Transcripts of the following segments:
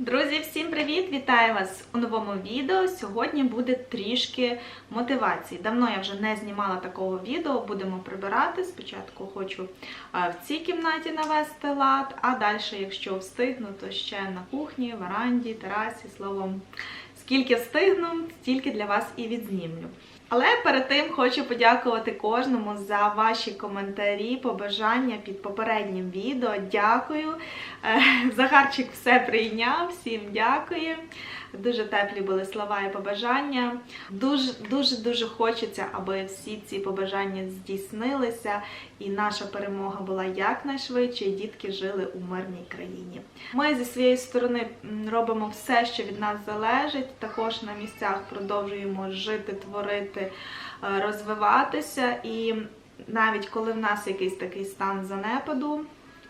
Друзі, всім привіт! Вітаю вас у новому відео. Сьогодні буде трішки мотивації. Давно я вже не знімала такого відео, будемо прибирати. Спочатку хочу в цій кімнаті навести лад, а далі, якщо встигну, то ще на кухні, веранді, терасі, словом. Скільки встигну, стільки для вас і відзнімлю. Але перед тим хочу подякувати кожному за ваші коментарі, побажання під попереднім відео. Дякую. Е, Захарчик все прийняв, всім дякую. Дуже теплі були слова і побажання. Дуже дуже дуже хочеться, аби всі ці побажання здійснилися, і наша перемога була якнайшвидше, і дітки жили у мирній країні. Ми зі своєї сторони робимо все, що від нас залежить. Також на місцях продовжуємо жити, творити, е, розвиватися. І навіть коли в нас якийсь такий стан занепаду,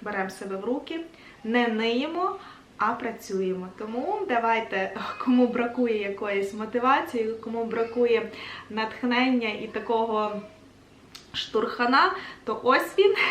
беремо себе в руки, не ниємо, а працюємо. Тому давайте, кому бракує якоїсь мотивації, кому бракує натхнення і такого штурхана, то ось він.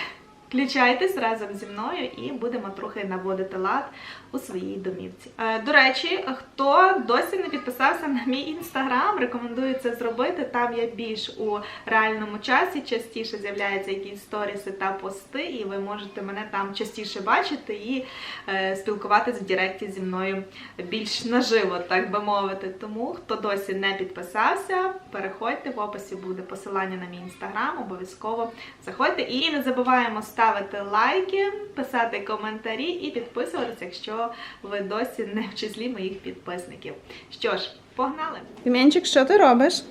Включайтесь разом зі мною і будемо трохи наводити лад у своїй домівці. Е, До речі, хто досі не підписався на мій інстаграм, рекомендую це зробити. Там я більш у реальному часі частіше з'являються якісь сторіси та пости, і ви можете мене там частіше бачити і е, спілкуватись в Директі зі мною більш наживо, так би мовити. Тому хто досі не підписався, переходьте в описі буде посилання на мій інстаграм. Обов'язково заходьте і не забуваємо ставити лайки, писати коментарі і підписуватися, якщо ви досі не в числі моїх підписників. Що ж, погнали! Тим'янчик, що ти робиш?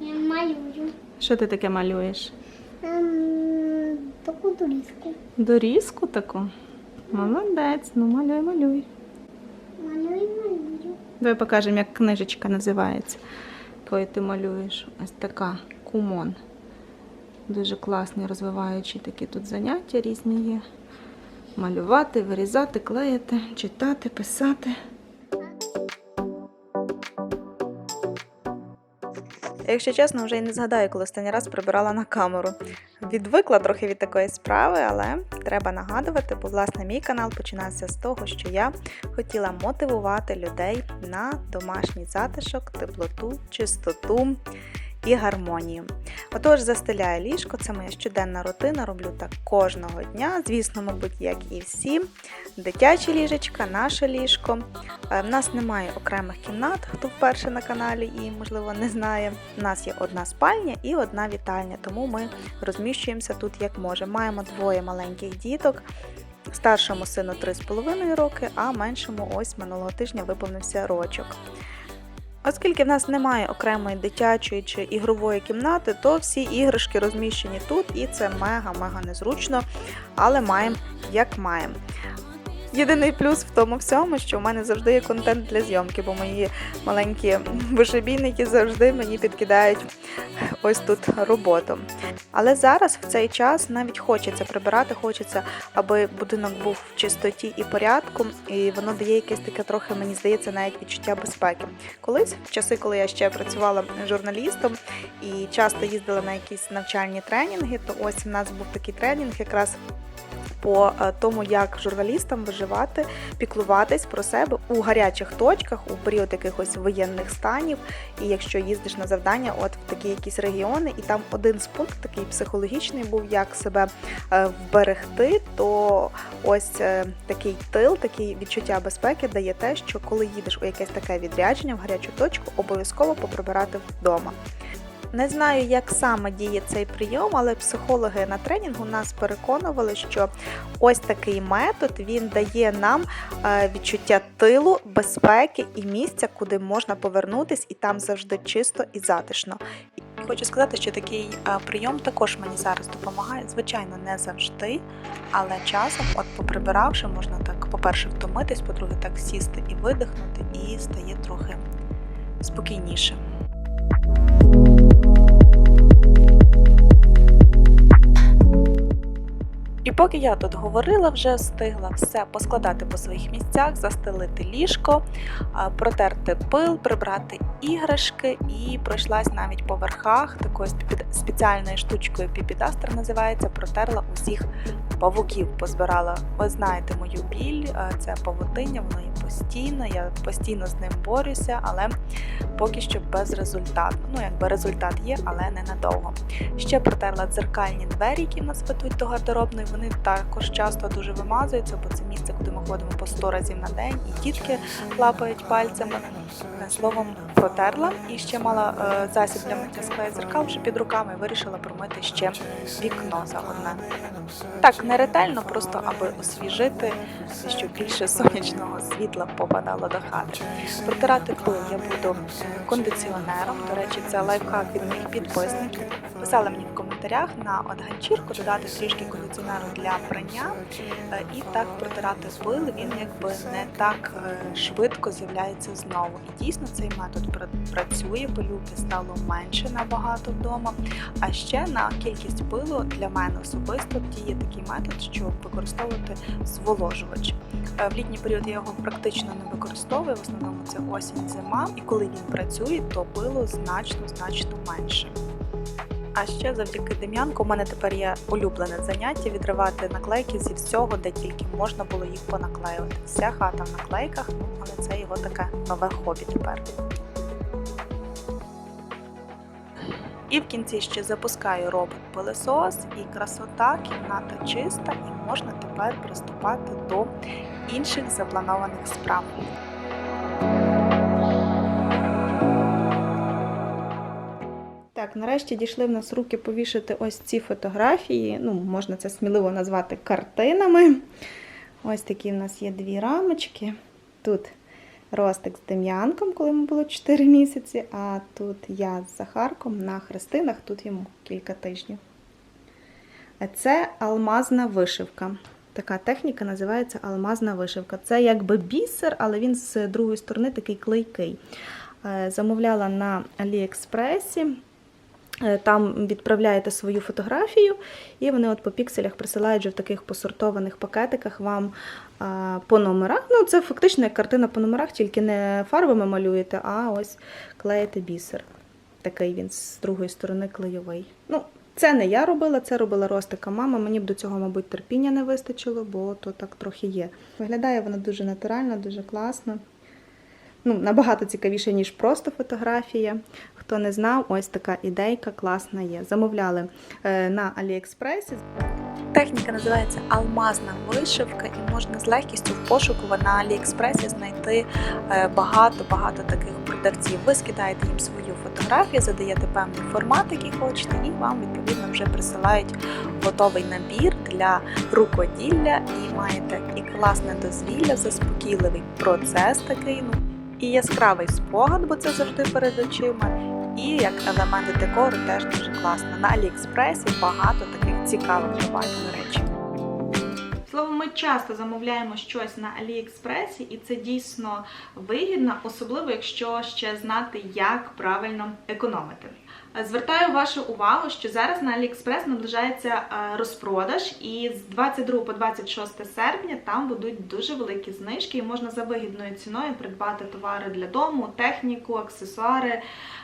Я малюю Що ти таке малюєш? ем, таку дорізку. Дорізку таку? Молодець, ну малюй, малюй. Малюю, малюю. Давай покажемо, як книжечка називається, якою ти малюєш. Ось така кумон. Дуже класні, розвиваючі такі тут заняття різні є. Малювати, вирізати, клеїти, читати, писати. Якщо чесно, вже й не згадаю, коли останній раз прибирала на камеру. Відвикла трохи від такої справи, але треба нагадувати, бо власне мій канал починався з того, що я хотіла мотивувати людей на домашній затишок, теплоту, чистоту і гармонію. Отож, застеляю ліжко, це моя щоденна рутина, роблю так кожного дня. Звісно, мабуть, як і всі. Дитяче ліжечка, наше ліжко. Е, В нас немає окремих кімнат, хто вперше на каналі і, можливо, не знає. У нас є одна спальня і одна вітальня, тому ми розміщуємося тут як може. Маємо двоє маленьких діток. Старшому сину 3,5 роки, а меншому ось минулого тижня виповнився рочок. Оскільки в нас немає окремої дитячої чи ігрової кімнати, то всі іграшки розміщені тут, і це мега-мега незручно, але маємо як маємо. Єдиний плюс в тому всьому, що в мене завжди є контент для зйомки, бо мої маленькі вишибійники завжди мені підкидають ось тут роботу. Але зараз в цей час навіть хочеться прибирати, хочеться, аби будинок був в чистоті і порядку, і воно дає якесь таке трохи, мені здається, навіть відчуття безпеки. Колись, в часи, коли я ще працювала журналістом і часто їздила на якісь навчальні тренінги, то ось в нас був такий тренінг якраз. По е, тому, як журналістам виживати, піклуватись про себе у гарячих точках у період якихось воєнних станів. І якщо їздиш на завдання, от в такі якісь регіони, і там один з пунктів такий психологічний був, як себе е, вберегти, то ось е, такий тил, таке відчуття безпеки дає те, що коли їдеш у якесь таке відрядження в гарячу точку, обов'язково поприбирати вдома. Не знаю, як саме діє цей прийом, але психологи на тренінгу нас переконували, що ось такий метод він дає нам е, відчуття тилу, безпеки і місця, куди можна повернутись, і там завжди чисто і затишно. Хочу сказати, що такий е, прийом також мені зараз допомагає. Звичайно, не завжди, але часом, от поприбиравши, можна так, по-перше, втомитись, по-друге, так сісти і видихнути, і стає трохи спокійніше. І поки я тут говорила, вже встигла все поскладати по своїх місцях, застелити ліжко, протерти пил, прибрати іграшки і пройшлась навіть по верхах такою спеціальною штучкою піпідастер називається, протерла усіх павуків позбирала. Ви знаєте мою біль, це павутиння, воно є постійно. Я постійно з ним борюся, але поки що без результату. Ну, якби результат є, але не надовго. Ще протерла дзеркальні двері, які нас ведуть до гардеробної. Вони також часто дуже вимазуються, бо це місце, куди ми ходимо по 100 разів на день, і дітки лапають пальцями. Е, Словом, протерла і ще мала е, засіб для миття скла зеркал вже під руками і вирішила промити ще вікно за одне. Так, не ретельно, просто аби освіжити, щоб більше сонячного світла попадало до хати. Протирати пил я буду кондиціонером. До речі, це лайфхак від моїх підписників. Писали мені в коментарях на от ганчірку додати трішки кондиціонеру для прання е, і так протирати пил. Він якби не так е, швидко з'являється знову. І дійсно цей метод пра- працює. Пилюки стало менше набагато вдома. А ще на кількість пилу для мене особисто діє такий метод, щоб використовувати зволожувач. Е, В літній період я його практично не використовую. В основному це осінь, зима. І коли він працює, то пилу значно значно менше. А ще завдяки Дем'янку у мене тепер є улюблене заняття відривати наклейки зі всього, де тільки можна було їх понаклеювати. Вся хата в наклейках, ну, але це його таке нове хобі тепер. І в кінці ще запускаю робот-пилесос, і красота, кімната чиста, і можна тепер приступати до інших запланованих справ. Так, нарешті дійшли в нас руки повішати ось ці фотографії. Ну, можна це сміливо назвати картинами. Ось такі в нас є дві рамочки. Тут Ростик з Дем'янком, коли йому було 4 місяці, а тут я з Захарком на хрестинах, тут йому кілька тижнів. Це алмазна вишивка. Така техніка називається алмазна вишивка. Це якби бісер, але він з другої сторони такий клейкий. Е, Замовляла на Аліекспресі. Е, Там відправляєте свою фотографію, і вони от по пікселях присилають вже в таких посортованих пакетиках вам по номерах. Ну, це фактично як картина по номерах, тільки не фарбами малюєте, а ось клеїте бісер. Такий він з другої сторони клейовий. Ну, це не я робила, це робила Ростика мама. Мені б до цього, мабуть, терпіння не вистачило, бо то так трохи є. Виглядає вона дуже натурально, дуже класно. Ну, набагато цікавіше, ніж просто фотографія. Хто не знав, ось така ідейка класна є. Замовляли е, на Аліекспресі. Техніка називається алмазна вишивка, і можна з легкістю в пошуку на Аліекспресі знайти багато-багато таких продавців. Ви скидаєте їм свою фотографію, задаєте певний формат, який хочете, і вам відповідно вже присилають готовий набір для рукоділля. І маєте і класне дозвілля, заспокійливий процес такий. Ну і яскравий спогад, бо це завжди перед очима. І як елементи декору теж дуже класно. На Аліекспресі багато таких цікавих до речі. Словом, ми часто замовляємо щось на Аліекспресі, і це дійсно вигідно, особливо якщо ще знати, як правильно економити. Звертаю вашу увагу, що зараз на Аліекспрес наближається е, розпродаж, і з 22 по 26 серпня там будуть дуже великі знижки, і можна за вигідною ціною придбати товари для дому, техніку, аксесуари,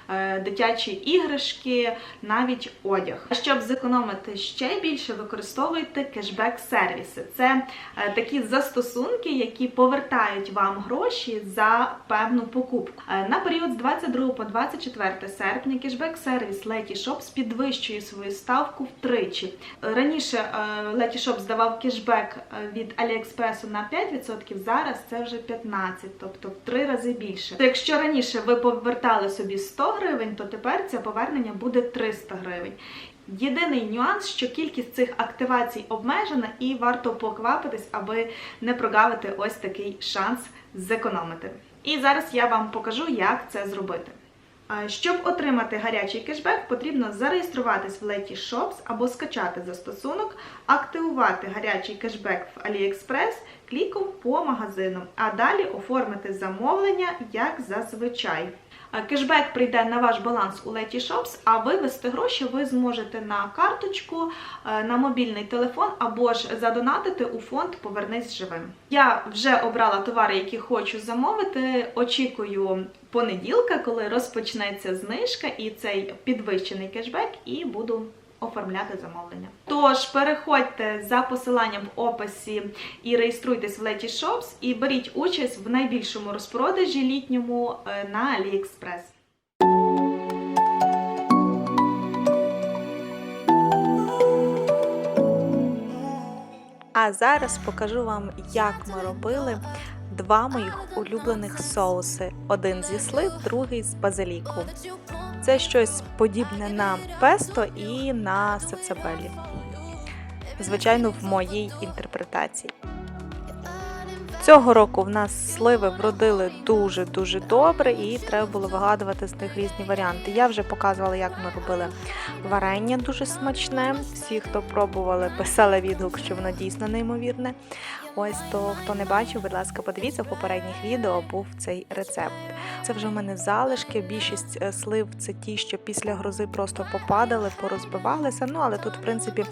е, дитячі іграшки, навіть одяг. А щоб зекономити ще більше, використовуйте кешбек-сервіси. Це е, такі застосунки, які повертають вам гроші за певну покупку. Е, На період з 22 по 24 серпня кешбек-сервіс Letyshops підвищує свою ставку втричі. Раніше е, Letyshops здавав кешбек е, від Аліекспресу на 5%, зараз це вже 15%, тобто в три рази більше. Якщо раніше ви повертали собі 100 гривень, то тепер це повернення буде 300 гривень. Єдиний нюанс, що кількість цих активацій обмежена, і варто поквапитись, аби не прогавити ось такий шанс зекономити. І зараз я вам покажу, як це зробити. Щоб отримати гарячий кешбек, потрібно зареєструватись в Letyshops або скачати застосунок, активувати гарячий кешбек в AliExpress кліком по магазину, а далі оформити замовлення як зазвичай. Кешбек прийде на ваш баланс у Леті Шопс. а вивести гроші ви зможете на карточку, е, на мобільний телефон або ж задонатити у фонд Повернись живим. Я вже обрала товари, які хочу замовити. Очікую понеділка, коли розпочнеться знижка і цей підвищений кешбек, і буду оформляти замовлення. Тож переходьте за посиланням в описі і реєструйтесь в Letty Shops і беріть участь в найбільшому розпродажі літньому е, на AliExpress. А зараз покажу вам, як ми робили два моїх улюблених соуси: один зі слив, другий з базиліку. Це щось подібне на песто і на сацабелі. Звичайно, в моїй інтерпретації. Цього року в нас сливи вродили дуже-дуже добре, і треба було вигадувати з них різні варіанти. Я вже показувала, як ми робили варення дуже смачне. Всі, хто пробували, писали відгук, що воно дійсно неймовірне. Ось то, хто не бачив, будь ласка, подивіться в попередніх відео був цей рецепт. Це вже в мене залишки. Більшість е, слив це ті, що після грози просто попадали, порозбивалися. Ну але тут, в принципі,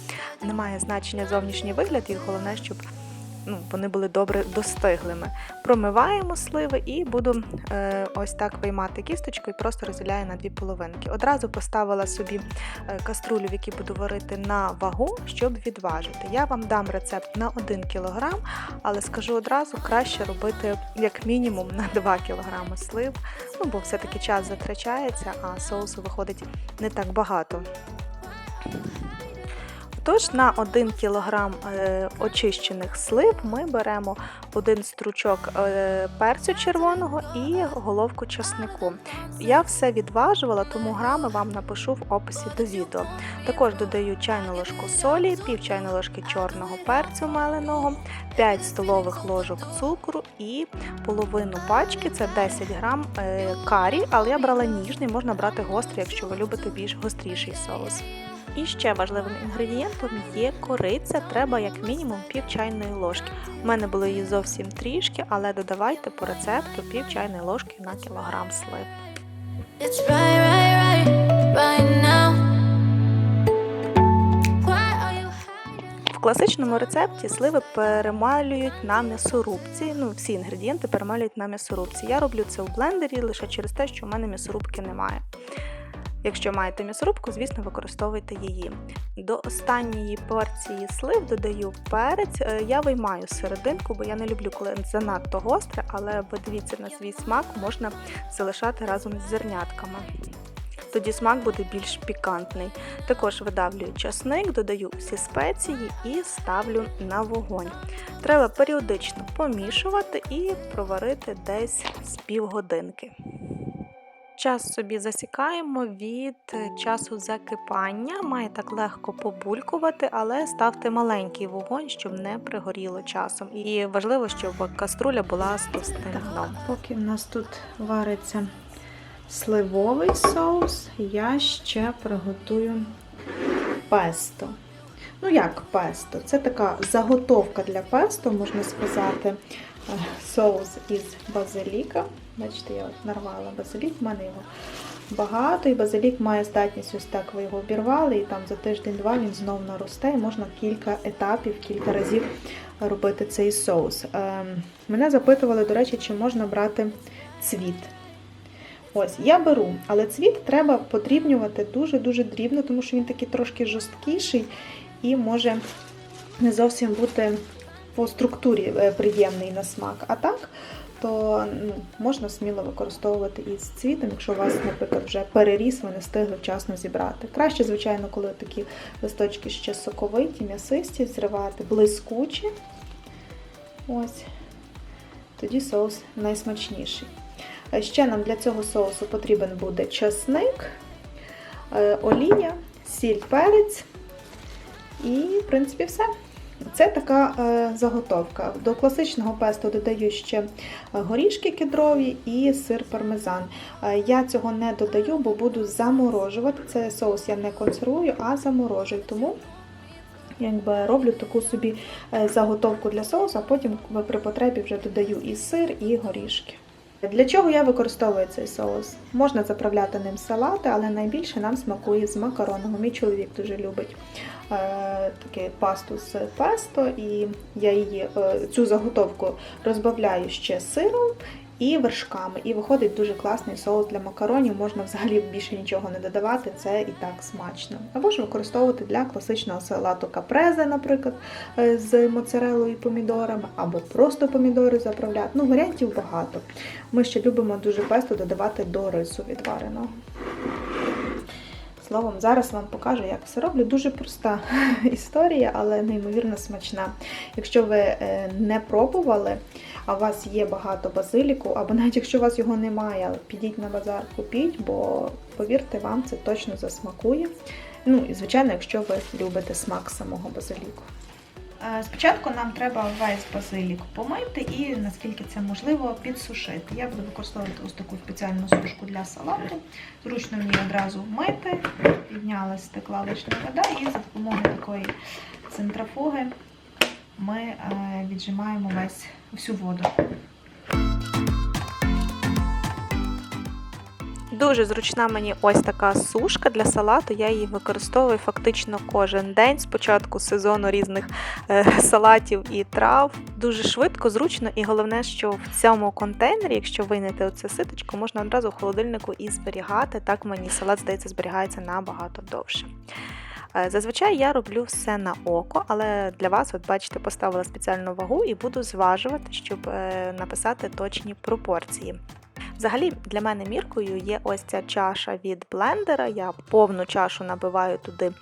немає значення зовнішній вигляд, і головне, щоб ну, вони були добре достиглими. Промиваємо сливи і буду е, ось так виймати кісточку і просто розділяю на дві половинки. Одразу поставила собі е, каструлю, в якій буду варити на вагу, щоб відважити. Я вам дам рецепт на 1 кг, але скажу одразу, краще робити як мінімум на 2 кг слив, ну бо все-таки час затрачається, а соусу виходить не так багато. Тож на 1 кг е, очищених слив ми беремо один стручок е, перцю червоного і головку часнику. Я все відважувала, тому грами вам напишу в описі до відео. Також додаю чайну ложку солі, пів чайної ложки чорного перцю меленого, 5 столових ложок цукру і половину пачки це 10 грам е, карі, але я брала ніжний, можна брати гострий, якщо ви любите більш гостріший соус. І ще важливим інгредієнтом є кориця, треба як мінімум пів чайної ложки. У мене було її зовсім трішки, але додавайте по рецепту пів чайної ложки на кілограм слив. Right, right, right, right? В класичному рецепті сливи перемалюють на м'ясорубці. Ну, всі інгредієнти перемалюють на м'ясорубці. Я роблю це у блендері лише через те, що в мене м'ясорубки немає. Якщо маєте м'ясорубку, звісно, використовуйте її. До останньої порції слив додаю перець. Е, Я виймаю серединку, бо я не люблю, коли занадто гостре, але подивіться на свій смак, можна залишати разом з зернятками. Тоді смак буде більш пікантний. Також видавлюю часник, додаю всі спеції і ставлю на вогонь. Треба періодично помішувати і проварити десь з півгодинки. Час собі засікаємо від часу закипання, має так легко побулькувати, але ставте маленький вогонь, щоб не пригоріло часом. І важливо, щоб каструля була з товстим дном. Поки в нас тут вариться сливовий соус, я ще приготую песто. Ну, як песто? Це така заготовка для песто, можна сказати, Е, соус із базиліка. Бачите, я нарвала базилік, в мене його багато, і базилік має здатність ось так ви його обірвали, і там за тиждень-два він знов наросте, і можна кілька етапів, кілька разів робити цей соус. Ем, Мене запитували, до речі, чи можна брати цвіт. Ось, я беру, але цвіт треба подрібнювати дуже-дуже дрібно, тому що він такий трошки жорсткіший і може не зовсім бути по структурі е, приємний на смак. А так, то ну, можна сміло використовувати із цвітом, якщо у вас, наприклад, вже переріс, ви не встигли вчасно зібрати. Краще, звичайно, коли такі листочки ще соковиті, м'ясисті, зривати, блискучі. Ось. Тоді соус найсмачніший. Е, Ще нам для цього соусу потрібен буде чесник, е, олія, сіль, перець і, в принципі, все. Це така е, заготовка. До класичного песто додаю ще е, горішки кедрові і сир пармезан. Е, Я цього не додаю, бо буду заморожувати. Це соус я не консервую, а заморожую. Тому якби роблю таку собі заготовку для соусу, а потім при потребі вже додаю і сир, і горішки. Для чого я використовую цей соус? Можна заправляти ним салати, але найбільше нам смакує з макаронами. Мій чоловік дуже любить е, таке пасту з песто, і я її е, цю заготовку розбавляю ще сиром і вершками. І виходить дуже класний соус для макаронів. Можна взагалі більше нічого не додавати, це і так смачно. Або ж використовувати для класичного салату капрезе, наприклад, е, з моцарелою і помідорами, або просто помідори заправляти. Ну, варіантів багато. Ми ще любимо дуже песто додавати до рису відвареного. Словом, зараз вам покажу, як все роблю. Дуже проста історія, але неймовірно смачна. Якщо ви е, не пробували, а у вас є багато базиліку, або навіть якщо у вас його немає, підіть на базар, купіть, бо повірте, вам це точно засмакує. Ну і звичайно, якщо ви любите смак самого базиліку. Е, Спочатку нам треба весь базилік помити і, наскільки це можливо, підсушити. Я буду використовувати ось таку спеціальну сушку для салату. Зручно мені одразу вмити, піднялась, стекла лишня вода, і за допомогою такої центрофуги ми е, віджимаємо весь всю воду. Дуже зручна мені ось така сушка для салату. Я її використовую фактично кожен день з початку сезону різних е, салатів і трав. Дуже швидко, зручно, і головне, що в цьому контейнері, якщо вийняти оце ситочко, можна одразу в холодильнику і зберігати. Так мені салат, здається, зберігається набагато довше. Е, Зазвичай я роблю все на око, але для вас, от бачите, поставила спеціальну вагу і буду зважувати, щоб е, написати точні пропорції. Взагалі, для мене міркою є ось ця чаша від блендера. Я повну чашу набиваю туди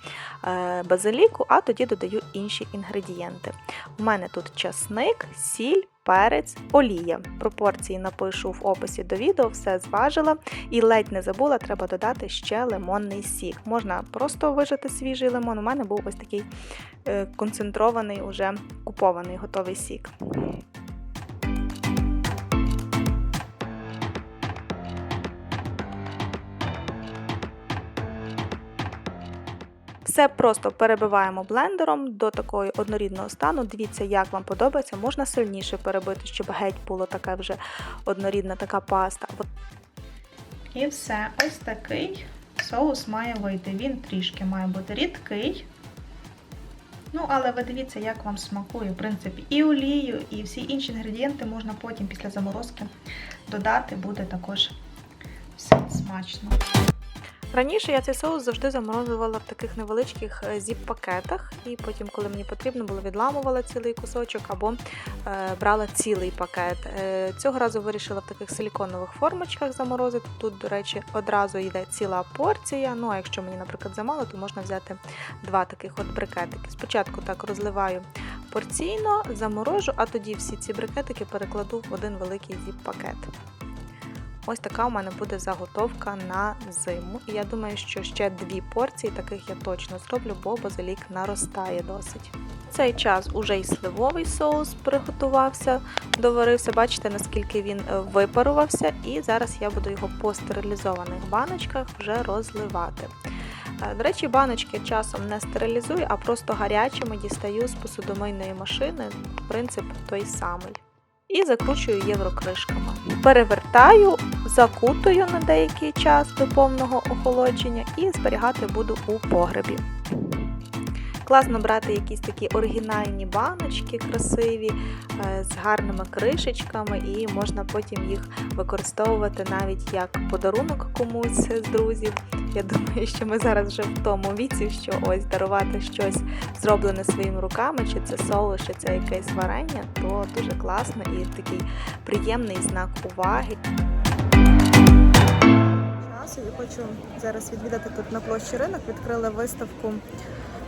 е, базиліку, а тоді додаю інші інгредієнти. У мене тут часник, сіль, перець, олія. Пропорції напишу в описі до відео, все зважила. І ледь не забула, треба додати ще лимонний сік. Можна просто вижати свіжий лимон. У мене був ось такий е, концентрований, уже купований готовий сік. Все просто перебиваємо блендером до такого однорідного стану. Дивіться, як вам подобається. Можна сильніше перебити, щоб геть було така вже однорідна така паста. І все, ось такий соус має вийти. Він трішки має бути рідкий. Ну, але ви дивіться, як вам смакує. В принципі, і олію, і всі інші інгредієнти можна потім після заморозки додати, буде також все смачно. Раніше я цей соус завжди заморозувала в таких невеличких е, зіп-пакетах, і потім, коли мені потрібно було, відламувала цілий кусочок або е, брала цілий пакет. Е, цього разу вирішила в таких силіконових формочках заморозити. Тут, до речі, одразу йде ціла порція. Ну а якщо мені, наприклад, замало, то можна взяти два таких от брикетики. Спочатку так розливаю порційно, заморожу, а тоді всі ці брикетики перекладу в один великий зіп-пакет. Ось така у мене буде заготовка на зиму. І я думаю, що ще дві порції таких я точно зроблю, бо базилік наростає досить. В цей час уже і сливовий соус приготувався, доварився. Бачите, наскільки він е, випарувався, і зараз я буду його по стерилізованих баночках вже розливати. Е, До речі, баночки часом не стерилізую, а просто гарячими дістаю з посудомийної машини. Принцип той самий і закручую єврокришками. Перевертаю, закутую на деякий час до повного охолодження і зберігати буду у погребі. Класно брати якісь такі оригінальні баночки красиві е, з гарними кришечками, і можна потім їх використовувати навіть як подарунок комусь з друзів. Я думаю, що ми зараз вже в тому віці, що ось дарувати щось зроблене своїми руками, чи це соус, чи це якесь варення, то дуже класно і такий приємний знак уваги. Я хочу зараз відвідати тут на площі ринок. Відкрили виставку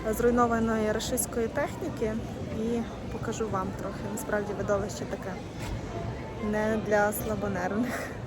зруйнованої рашистської техніки і покажу вам трохи. Насправді видовище таке не для слабонервних.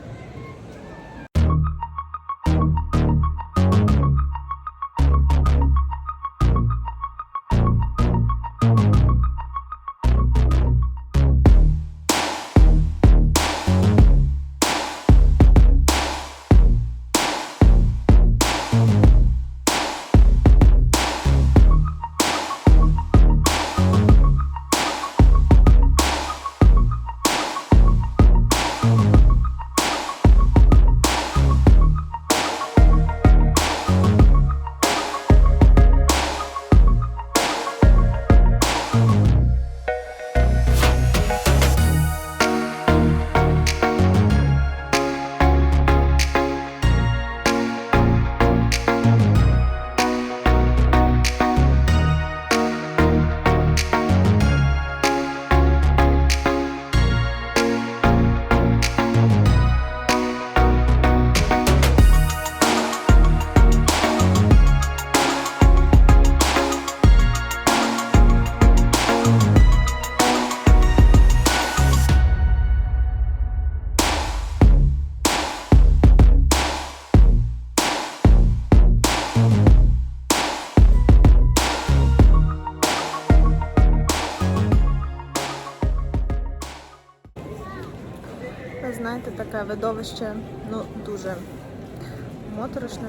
Знаєте, таке видовище ну, дуже моторошне.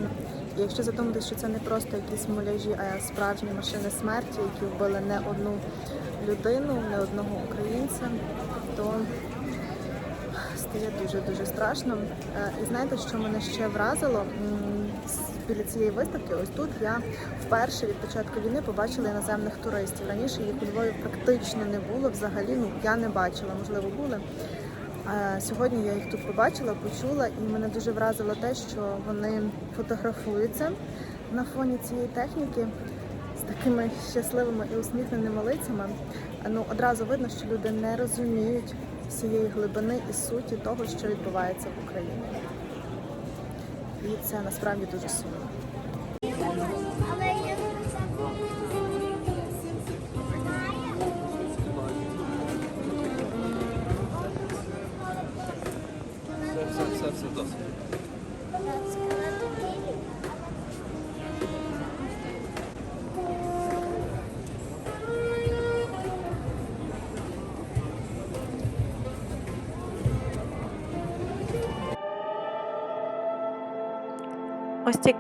Якщо задуматися, що це не просто якісь муляжі, а справжні машини смерті, які вбили не одну людину, не одного українця, то стає дуже-дуже страшно. Е, І знаєте, що мене ще вразило? Біля цієї виставки, ось тут я вперше від початку війни побачила іноземних туристів. Раніше їх у Львові практично не було взагалі. Ну я не бачила, можливо, були. Сьогодні я їх тут побачила, почула, і мене дуже вразило те, що вони фотографуються на фоні цієї техніки з такими щасливими і усміхненими лицями. Ну одразу видно, що люди не розуміють всієї глибини і суті того, що відбувається в Україні. І це насправді дуже сумно.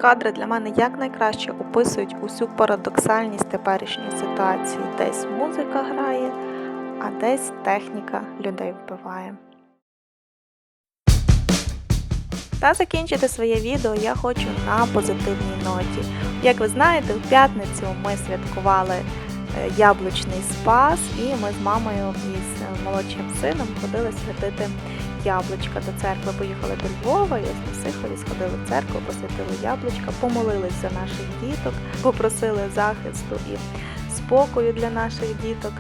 Кадри для мене якнайкраще описують усю парадоксальність теперішньої ситуації. Десь музика грає, а десь техніка людей вбиває. Та закінчити своє відео я хочу на позитивній ноті. Як ви знаєте, в п'ятницю ми святкували е, яблучний спас, і ми з мамою і з молодшим сином ходили святити яблучка до церкви. Поїхали до Львова і ось на Сихові сходили в церкву, посвятили яблучка, помолились за наших діток, попросили захисту і спокою для наших діток,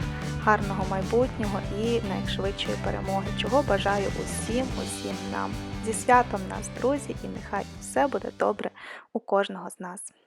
гарного майбутнього і найшвидшої перемоги, чого бажаю усім, усім нам. Зі святом нас, друзі, і нехай все буде добре у кожного з нас.